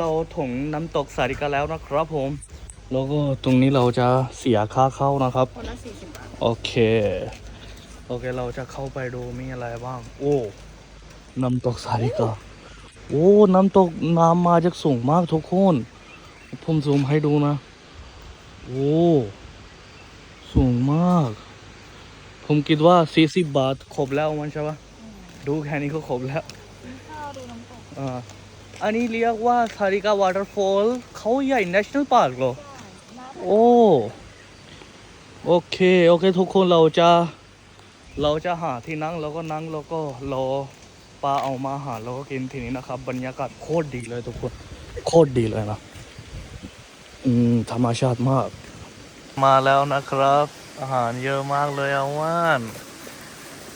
เราถึงน้ำตกสาริกาแล้วนะครับผม แล้วก็ตรงนี้เราจะเสียค่าเข้านะครับคนละสี่สิบบาทโอเค โอเคเราจะเข้าไปดูมีอะไรบ้าง โอ้ น้ำตกสาริกา โอ้ น้ำตกน้ำมาจากสูงมากทุกคน ผมซูมให้ดูนะ โอ้ สูงมาก ผมคิดว่า 40 บาทครบแล้วมันใช่ปะดูแค่นี้ก็ครบแล้ว ข้าวดูน้ำตก อ่า อันนี้เรียกว่าสาริกาวอเตอร์ฟอลเขาใหญ่ National Park เหรอได้น้ำโอ้ โอเค โอเค ทุกคนเราจะ เราจะหาที่นั่งแล้วก็นั่งแล้วก็รอปลาเอามาหาแล้วก็กินทีนี้นะครับ บรรยากาศโคตรดีเลยทุกคน โคตรดีเลยนะ อืม ธรรมชาติมาก มาแล้วนะครับ อาหารเยอะมากเลยอาว่าน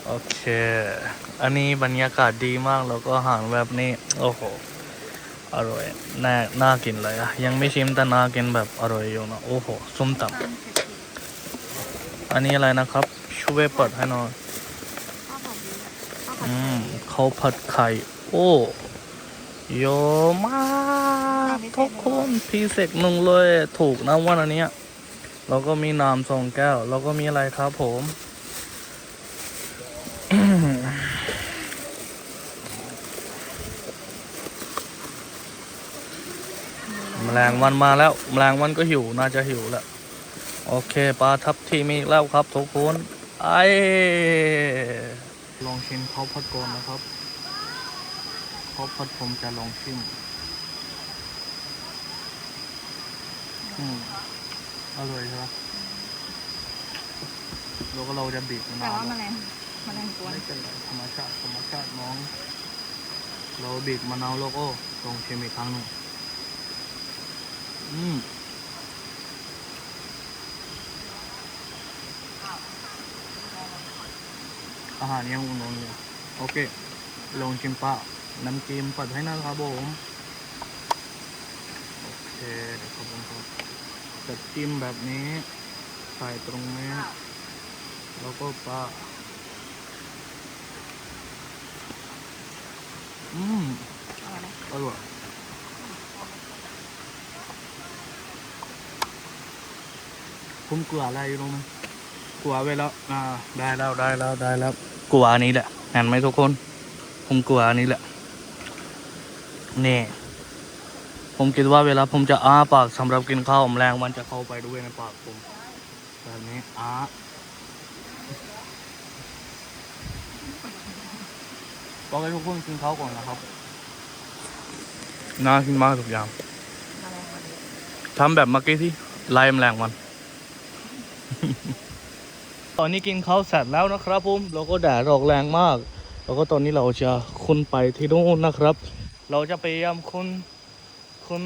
โอเค อันนี้บรรยากาศดีมากแล้วก็อาหารแบบนี้ โอ้โห อร่อยน่าน่ากินเลยอะยังไม่ชิมแต่น่ากินแบบอร่อยอยู่นะโอ้โหส้มตำตามอันนี้อะไรนะครับช่วยเปิดให้หน่อยข้าวผัดดีข้าวผัดอืไทมยเขาวผัดไข่ โอ้เยอะมากทุกคนพีเศษหนึ่งเลย ถูกนะวันอันเนี้ยแล้วก็มีน้ำสองแก้ว แล้วก็มีอะไรครับผม แมลงวันมาแล้วแมลงวันก็หิวน่าจะหิวแหละโอเคปลาทับทีมีอีกแล้วครับทุกคนไอลองชิมข้าวผัดก่อนนะครับข้าวผัดผมจะลองชิมอืมอร่อยใช่ไหมแล้วก็เราจะบีบมะแต่นาวว่าแมลงแมลงกวนไม่เป็นไรธรรมชาติธรรมชาติน้อง เราบีบมะนาวแล้วก็ลองชิมอีกครั้งหนึ่ง อืมอาหารยังอุ่นๆอยู่โอเคลองชิมปลาน้ำจิ้มปัดให้นะครับผมโอเคเดี๋ยวครับผมครับจะจิ้มแบบนี้ใส่ตรงนี้ แล้วก็ปลาอืมเอาไว้นะอร่อย ผมกลัวอะไรอยู่ตรงนั้นกลัวไปแล้วอ่าได้แล้วได้แล้วได้แล้วกลัวอันนี้แหละเห็นไหมทุกคน ผมกลัวอันนี้แหละนี่ผมคิดว่าเวลาผมจะอ้าปากสำหรับกินข้าวแมลงมันจะเข้าไปด้วยในปากผมแบบนี้อ้าบอกให้ทุกคนกินข้าวก่อนนะครับน่ากินมากทุกอย่างแมลงวันนี้ทำแบบเมื่อกี้ที่ไล่แมลงวันต อนนี้กินข้าวเสร็จแล้วนะครับผมเราก็แดดออกแรงมาก แล้วก็ตอนนี้เราจะขึ้นไปที่นู่นนะครับ เราจะพยายามขึ้นขึ้น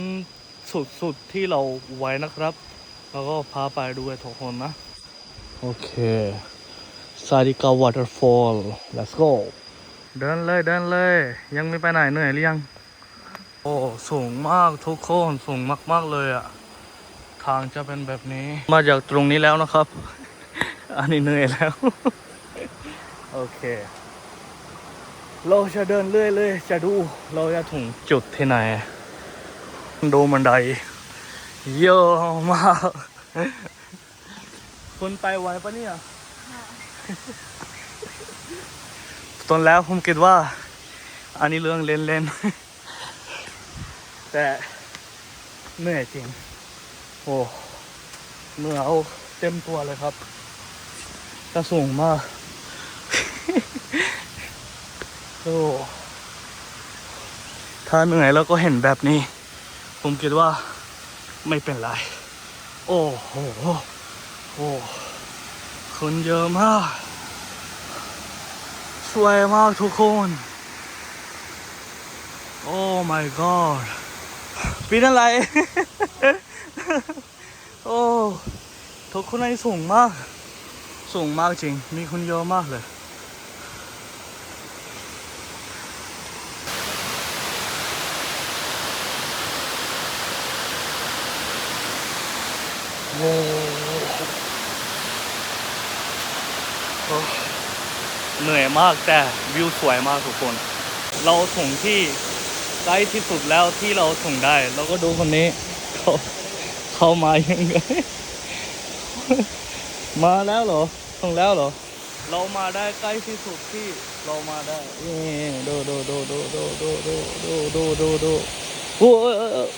สุดๆที่เราไว้นะครับ แล้วก็พาไปด้วยทุกคนนะ โอเคซาดิกาวอเตอร์ฟอล let's go เดินเลยเดินเลย ยังไม่ไปไหนเหนื่อยหรือยัง โอ้ สูงมากทุกคน สูงมาก ๆ เลยอะทางจะเป็นแบบนี้ มาจากตรงนี้แล้วนะครับ อันนี้เหนื่อยแล้ว โอเค เราจะเดินเรื่อยเลยจะดูเราจะถึงจุดที่ไหน ดูบันไดเยอะมากคุณไปไวปะเนี่ยตอนแล้วผมคิดว่า อันนี้เรื่องเล่นๆ แต่เหนื่อยจริง โอ้เหนื่อยเอาเต็มตัวเลยครับ จะสูงมาก โอ้ถ้าเหนื่อยแล้วก็เห็นแบบนี้ ผมคิดว่าไม่เป็นไร โอ้โห โอ้คนเยอะมาก สวยมากทุกคน โอ้ my god ปีนอะไร โอ้ ทุกคนในสูงมาก สูงมากจริง มีคนเยอะมากเลย โอ้โเหนื่อยมากแต่วิวสวยมากทุกคน เราถึงที่ใกล้ที่สุดแล้วที่เราส่งได้ เราก็ดูคนนี้ เขาเขามายังไง มาแล้วเหรอส่งแล้วเหรอ เรามาได้ใกล้ที่สุดที่เรามาได้นี่ดูดูดูดูดูดูดูดูดูดูดูโอ้ยเอ้ยเอ้ย